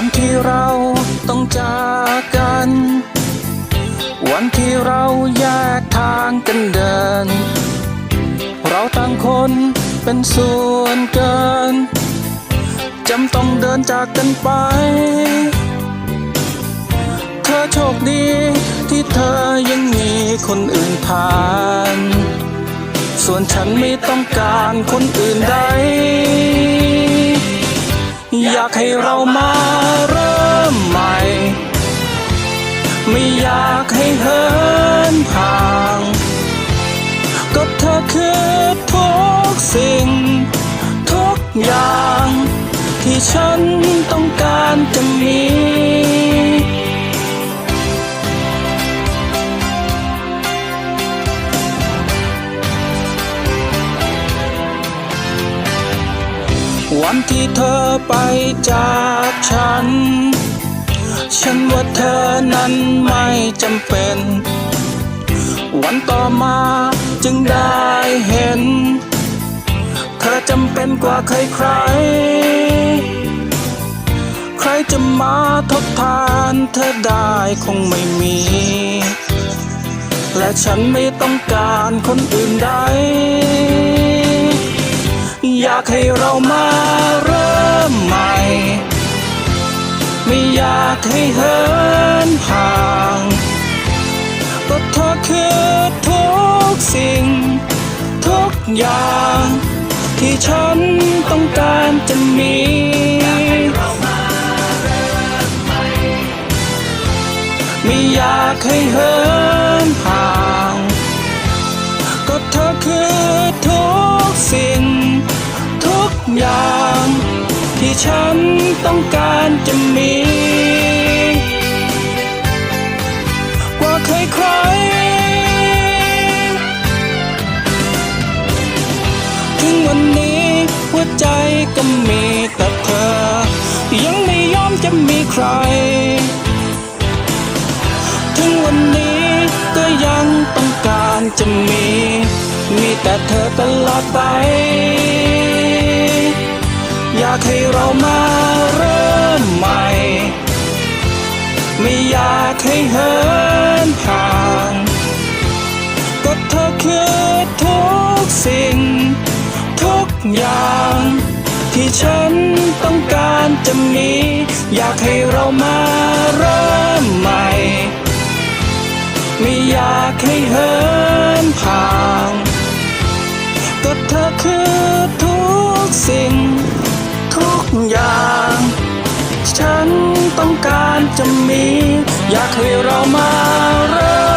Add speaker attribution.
Speaker 1: วันที่เราต้องจากกัน วันที่เราแยกทางกันเดิน เราต่างคนเป็นส่วนเกินจำต้องเดินจากกันไป เธอโชคดีที่เธอยังมีคนอื่นผ่าน ส่วนฉันไม่ต้องการคนอื่นใด อยากให้เรามารัก วันที่เธอไปจากฉัน ฉันว่าเธอนั้นไม่จำเป็น วันต่อมาจึงได้เห็น เธอจำเป็นกว่าใครใคร ใครจะมาทดแทานเธอได้คงไม่มี และฉันไม่ต้องการคนอื่นใด อยากให้เรามาเริ่มใหม่ ไม่อยากให้เหินห่างก็เธอคือทุกสิ่ง ทุกอย่าง ที่ฉันต้องการจะมีไม่อยากให้เหินห่าง อย่าง ที่ฉันต้องการจะมี กว่าใครใครๆถึงวันนี้หัวใจก็มีแต่เธอ ยังไม่ยอมจะมีใคร ถึงวันนี้ก็ยังต้องการจะมี มีแต่เธอตลอดไปากให้เรามาเริ่มใหม่ ไม่อยากให้เหินห่าง ก็เธอคือทุกสิ่ง ทุกอย่าง ที่ฉันต้องการจะมี อยากให้เรามาเริ่มใหม่ ไม่อยากให้เหินห่าง ก็เธอคือทุกสิ่ง ทุกอย่าง ฉันต้องการจะมี อยากให้เรามาเริ่ม